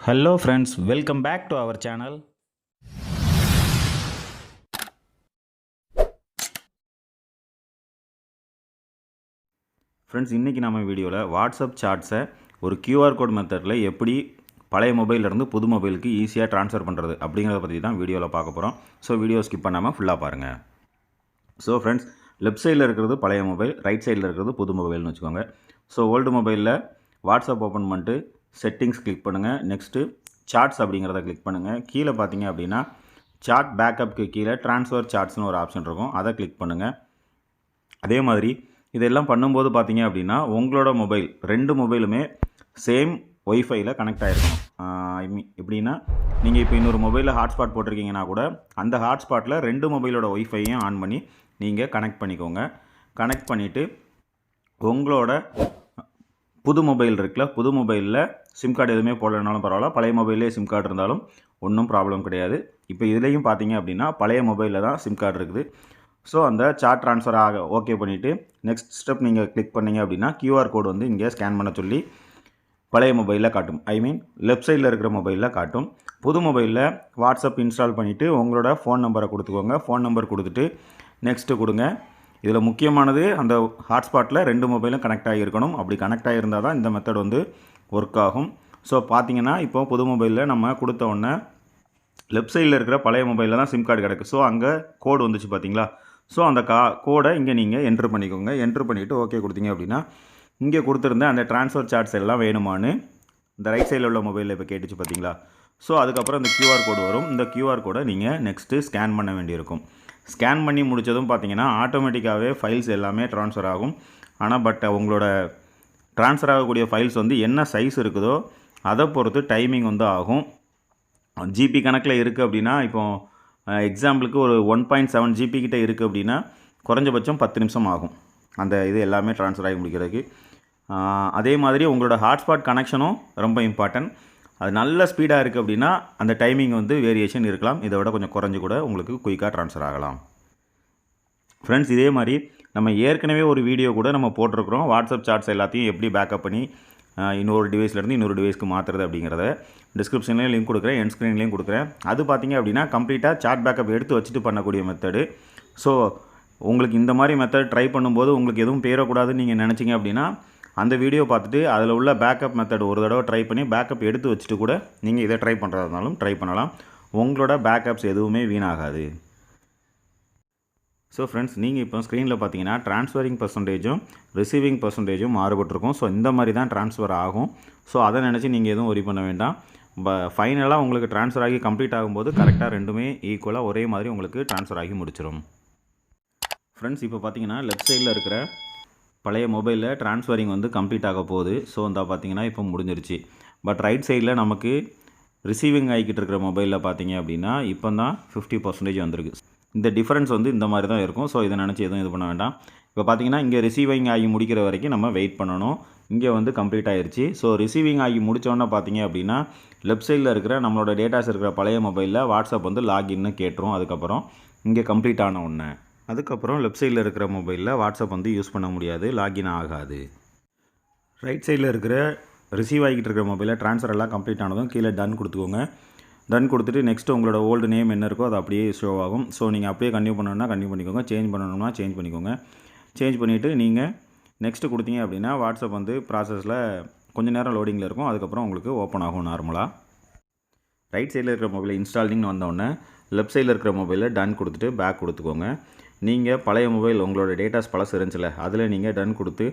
Hello friends welcome back to our channel friends இன்றைக்கி நம்ம வீடியோவில் வாட்ஸ்அப் சாட்ஸை ஒரு கியூஆர் கோட் மெத்தடில் எப்படி பழைய மொபைலேருந்து புது மொபைலுக்கு ஈஸியாக ட்ரான்ஸ்ஃபர் பண்ணுறது அப்படிங்கிறத பற்றி தான் வீடியோவில் பார்க்க போகிறோம் ஸோ வீடியோ ஸ்கிப் பண்ணாமல் ஃபுல்லாக பாருங்கள் ஸோ ஃப்ரெண்ட்ஸ் லெஃப்ட் சைடில் இருக்கிறது பழைய மொபைல் ரைட் சைடில் இருக்கிறது புது மொபைல்னு வச்சுக்கோங்க. ஸோ ஓல்டு மொபைலில் வாட்ஸ்அப் ஓப்பன் பண்ணிட்டு செட்டிங்ஸ் கிளிக் பண்ணுங்கள் நெக்ஸ்ட்டு சார்ட்ஸ் அப்படிங்கிறத கிளிக் பண்ணுங்கள் கீழே பார்த்தீங்க அப்படின்னா சார்ட் பேக்கப்க்கு கீழே ட்ரான்ஸ்ஃபர் சார்ட்ஸ்னு ஒரு ஆப்ஷன் இருக்கும். அதை கிளிக் பண்ணுங்கள் அதே மாதிரி இதெல்லாம் பண்ணும்போது பார்த்தீங்க அப்படின்னா உங்களோட மொபைல் ரெண்டு மொபைலுமே சேம் ஒய்ஃபைல கனெக்ட் ஆகிருக்கணும் ஐ மீன் எப்படின்னா நீங்கள் இப்போ இன்னொரு மொபைலில் ஹாட்ஸ்பாட் போட்டிருக்கீங்கன்னா கூட அந்த ஹாட்ஸ்பாட்டில் ரெண்டு மொபைலோட ஒய்ஃபையும் ஆன் பண்ணி நீங்கள் கனெக்ட் பண்ணிக்கோங்க. கனெக்ட் பண்ணிவிட்டு உங்களோட புது மொபைல் இருக்குல்ல புது மொபைலில் சிம் கார்டு எதுவுமே போடலனாலும் பரவாயில்ல. பழைய மொபைல்லே சிம் கார்டு இருந்தாலும் ஒன்றும் ப்ராப்ளம் கிடையாது. இப்போ இதுலேயும் பார்த்தீங்க அப்படின்னா பழைய மொபைலில் தான் சிம் கார்டு இருக்குது. ஸோ அந்த சார்ட் ட்ரான்ஸ்ஃபர் ஆக ஓகே பண்ணிவிட்டு நெக்ஸ்ட் ஸ்டெப் நீங்கள் கிளிக் பண்ணீங்க அப்படின்னா க்யூஆர் கோடு வந்து இங்கே ஸ்கேன் பண்ண சொல்லி பழைய மொபைலில் காட்டும். ஐ மீன் லெஃப்ட் சைடில் இருக்கிற மொபைலில் காட்டும். புது மொபைலில் வாட்ஸ்அப் இன்ஸ்டால் பண்ணிவிட்டு உங்களோட ஃபோன் நம்பரை கொடுத்துக்கோங்க. ஃபோன் நம்பர் கொடுத்துட்டு நெக்ஸ்ட்டு கொடுங்க. இதில் முக்கியமானது அந்த ஹாட்ஸ்பாட்டில் ரெண்டு மொபைலும் கனெக்ட் ஆகியிருக்கணும். அப்படி கனெக்ட் ஆகியிருந்தால் தான் இந்த மெத்தட் வந்து ஒர்க் ஆகும். ஸோ பார்த்தீங்கன்னா இப்போ புது மொபைலில் நம்ம கொடுத்த உடனே லெஃப்ட் சைடில் இருக்கிற பழைய மொபைலில் தான் சிம் கார்டு கிடக்கு. ஸோ அங்கே கோடு வந்துச்சு பார்த்தீங்களா? ஸோ அந்த கா கோடை இங்கே நீங்கள் என்ட்ரு பண்ணிக்கோங்க. என்ட்ரு பண்ணிவிட்டு ஓகே கொடுத்தீங்க அப்படின்னா இங்கே கொடுத்துருந்த அந்த ட்ரான்ஸ்ஃபர் சார்ஜ் எல்லாம் வேணுமான்னு இந்த ரைட் சைடில் உள்ள மொபைலில் இப்போ கேட்டுச்சு பார்த்தீங்களா? ஸோ அதுக்கப்புறம் இந்த க்யூஆர் கோடு வரும். இந்த க்யூஆர் கோடை நீங்கள் நெக்ஸ்ட்டு ஸ்கேன் பண்ண வேண்டியிருக்கும். ஸ்கேன் பண்ணி முடித்ததும் பார்த்தீங்கன்னா ஆட்டோமேட்டிக்காகவே ஃபைல்ஸ் எல்லாமே ட்ரான்ஸ்ஃபர் ஆகும். ஆனால் பட் உங்களோட ட்ரான்ஸ்ஃபர் ஆகக்கூடிய ஃபைல்ஸ் வந்து என்ன சைஸ் இருக்குதோ அதை பொறுத்து டைமிங் வந்து ஆகும். ஜிபி கணக்கில் இருக்குது அப்படின்னா இப்போ எக்ஸாம்பிளுக்கு ஒரு ஒன் பாயிண்ட் செவன் ஜிபி கிட்டே இருக்குது அப்படின்னா குறைஞ்சபட்சம் பத்து நிமிஷம் ஆகும். அந்த இது எல்லாமே ட்ரான்ஸ்ஃபர் ஆகி முடிக்கிறதுக்கு. அதே மாதிரி உங்களோட ஹாட்ஸ்பாட் கனெக்ஷனும் ரொம்ப இம்பார்ட்டன்ட் அது நல்ல ஸ்பீடாக இருக்குது அப்படின்னா அந்த டைமிங் வந்து வேரியேஷன் இருக்கலாம். இதை விட கொஞ்சம் குறைஞ்சு கூட உங்களுக்கு குயிக்காக ட்ரான்ஸ்ஃபர் ஆகலாம். ஃப்ரெண்ட்ஸ் இதே மாதிரி நம்ம ஏற்கனவே ஒரு வீடியோ கூட நம்ம போட்டிருக்கிறோம். வாட்ஸ்அப் சாட்ஸ் எல்லாத்தையும் எப்படி பேக்கப் பண்ணி இன்னொரு டிவைஸ்லேருந்து இன்னொரு டிவைஸ்க்கு மாற்றுறது அப்படிங்கிறத டிஸ்கிரிப்ஷன்லேயும் லிங்க் கொடுக்குறேன் என் ஸ்க்ரீன்லேயும் கொடுக்குறேன். அது பார்த்தீங்க அப்படின்னா கம்ப்ளீட்டாக சாட் பேக்கப் எடுத்து வச்சுட்டு பண்ணக்கூடிய மெத்தடு ஸோ உங்களுக்கு இந்த மாதிரி மெத்தட் ட்ரை பண்ணும்போது உங்களுக்கு எதுவும் பேரக்கூடாதுன்னு நீங்கள் நினச்சிங்க அப்படின்னா அந்த வீடியோ பார்த்துட்டு அதில் உள்ள பேக்கப் மெத்தட் ஒரு தடவை ட்ரை பண்ணி பேக்கப் எடுத்து வச்சுட்டு கூட நீங்கள் இதை ட்ரை பண்ணுறதுனாலும் ட்ரை பண்ணலாம். உங்களோட பேக்கப்ஸ் எதுவுமே வீணாகாது. ஸோ ஃப்ரெண்ட்ஸ் நீங்கள் இப்போ ஸ்க்ரீனில் பார்த்தீங்கன்னா ட்ரான்ஸ்ஃபரிங் பர்சன்டேஜும் ரிசீவிங் பர்சன்டேஜும் மாறுபட்டிருக்கும். ஸோ இந்த மாதிரி தான் ட்ரான்ஸ்ஃபர் ஆகும். ஸோ அதை நினச்சி நீங்கள் எதுவும் ஒரி பண்ண வேண்டாம். ப ஃபைனலாக உங்களுக்கு ட்ரான்ஸ்ஃபர் ஆகி கம்ப்ளீட் ஆகும்போது கரெக்டாக ரெண்டுமே ஈக்குவலாக ஒரே மாதிரி உங்களுக்கு ட்ரான்ஸ்ஃபர் ஆகி முடிச்சிடும் ஃப்ரெண்ட்ஸ் இப்போ பார்த்தீங்கன்னா லெஃப்ட் சைடில் இருக்கிற பழைய மொபைலில் ட்ரான்ஸ்ஃபரிங் வந்து கம்ப்ளீட் ஆக போகுது. ஸோ இந்த பார்த்தீங்கன்னா இப்போ முடிஞ்சிருச்சு. பட் ரைட் சைடில் நமக்கு ரிசீவிங் ஆகிக்கிட்டு இருக்கிற மொபைலில் பார்த்தீங்க அப்படின்னா இப்போ தான் ஃபிஃப்டி பர்சன்டேஜ் வந்திருக்கு. இந்த டிஃப்ரென்ஸ் வந்து இந்த மாதிரி தான் இருக்கும். ஸோ இதை நினச்சி எதுவும் இது பண்ண வேண்டாம். இப்போ பார்த்தீங்கன்னா இங்கே ரிசீவிங் ஆகி முடிக்கிற வரைக்கும் நம்ம வெயிட் பண்ணணும். இங்கே வந்து கம்ப்ளீட் ஆகிடுச்சு ஸோ ரிசீவிங் ஆகி முடித்தோன்னே பார்த்தீங்க அப்படின்னா லெஃப்ட் சைடில் இருக்கிற நம்மளோட டேட்டாஸ் இருக்கிற பழைய மொபைலில் வாட்ஸ்அப் வந்து லாகின்னு கேட்டுரும். அதுக்கப்புறம் இங்கே கம்ப்ளீட் ஆன உடனே. அதுக்கப்புறம் லெஃப்ட் சைடில் இருக்கிற மொபைலில் வாட்ஸ்அப் வந்து யூஸ் பண்ண முடியாது லாகின் ஆகாது. ரைட் சைடில் இருக்கிற ரிசீவ் ஆகிக்கிட்டு இருக்கிற மொபைலில் ட்ரான்ஸ்ஃபர் எல்லாம் கம்ப்ளீட் ஆனதும் கீழே டன் கொடுத்துக்கோங்க. டன் கொடுத்துட்டு நெக்ஸ்ட் உங்களோட ஓல்டு நேம் என்ன இருக்கோ அது அப்படியே ஷோ ஆகும். ஸோ நீங்கள் அப்படியே கன்டினியூ பண்ணணும்னா கன்டினியூ பண்ணிக்கோங்க. சேஞ்ச் பண்ணணும்னா சேஞ்ச் பண்ணிக்கோங்க. சேஞ்ச் பண்ணிவிட்டு நீங்கள் நெக்ஸ்ட்டு கொடுத்தீங்க அப்படின்னா வாட்ஸ்அப் வந்து ப்ராசஸில் கொஞ்ச நேரம் லோடிங்கில் இருக்கும். அதுக்கப்புறம் உங்களுக்கு ஓப்பன் ஆகும் நார்மலாக ரைட் சைடில் இருக்கிற மொபைலில் இன்ஸ்டாலிங்னு வந்தோடனே லெஃப்ட் சைடில் இருக்கிற மொபைலில் டன் கொடுத்துட்டு பேக் கொடுத்துக்கோங்க. நீங்கள் பழைய மொபைல் உங்களோட டேட்டாஸ் பழசு இருந்துச்சுல அதில் நீங்கள் டன் கொடுத்து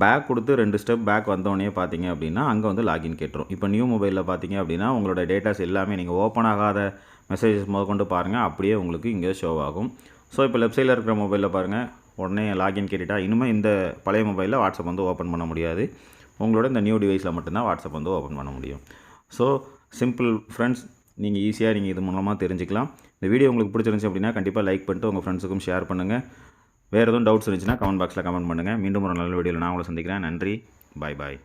பேக் கொடுத்து ரெண்டு ஸ்டெப் பேக் வந்தோடனே பார்த்தீங்க அப்படின்னா அங்கே வந்து லாகின் கேட்டுரும். இப்போ நியூ மொபைலில் பார்த்தீங்க அப்படின்னா உங்களோட டேட்டாஸ் எல்லாமே நீங்கள் ஓப்பன் ஆகாத மெசேஜஸ் முதற்கொண்டு பாருங்கள் அப்படியே உங்களுக்கு இங்கே ஷோ ஆகும். ஸோ இப்போ லெஃப்ட் சைடில் இருக்கிற மொபைலில் பாருங்கள் உடனே லாகின் கேட்டுட்டா இனிமேல் இந்த பழைய மொபைலில் வாட்ஸ்அப் வந்து ஓப்பன் பண்ண முடியாது. உங்களோட இந்த நியூ டிவைஸில் மட்டும்தான் வாட்ஸ்அப் வந்து ஓப்பன் பண்ண முடியும். ஸோ சிம்பிள் ஃப்ரெண்ட்ஸ் நீங்கள் ஈஸியாக நீங்கள் இது மூலமாக தெரிஞ்சுக்கலாம். இந்த வீடியோ உங்களுக்கு பிடிச்சிருந்துச்சி அப்படின்னா கண்டிப்பாக லைக் பண்ணிட்டு உங்கள் ஃப்ரெண்ட்ஸுக்கும் ஷேர் பண்ணுங்கள் வேறு எதுவும் டவுட்ஸ் இருந்துச்சுன்னா கமெண்ட் பாக்ஸில் கமெண்ட் பண்ணுங்கள் மீண்டும் ஒரு நல்ல வீடியோவில் நான் உங்களை சந்திக்கிறேன். நன்றி. பாய் பாய்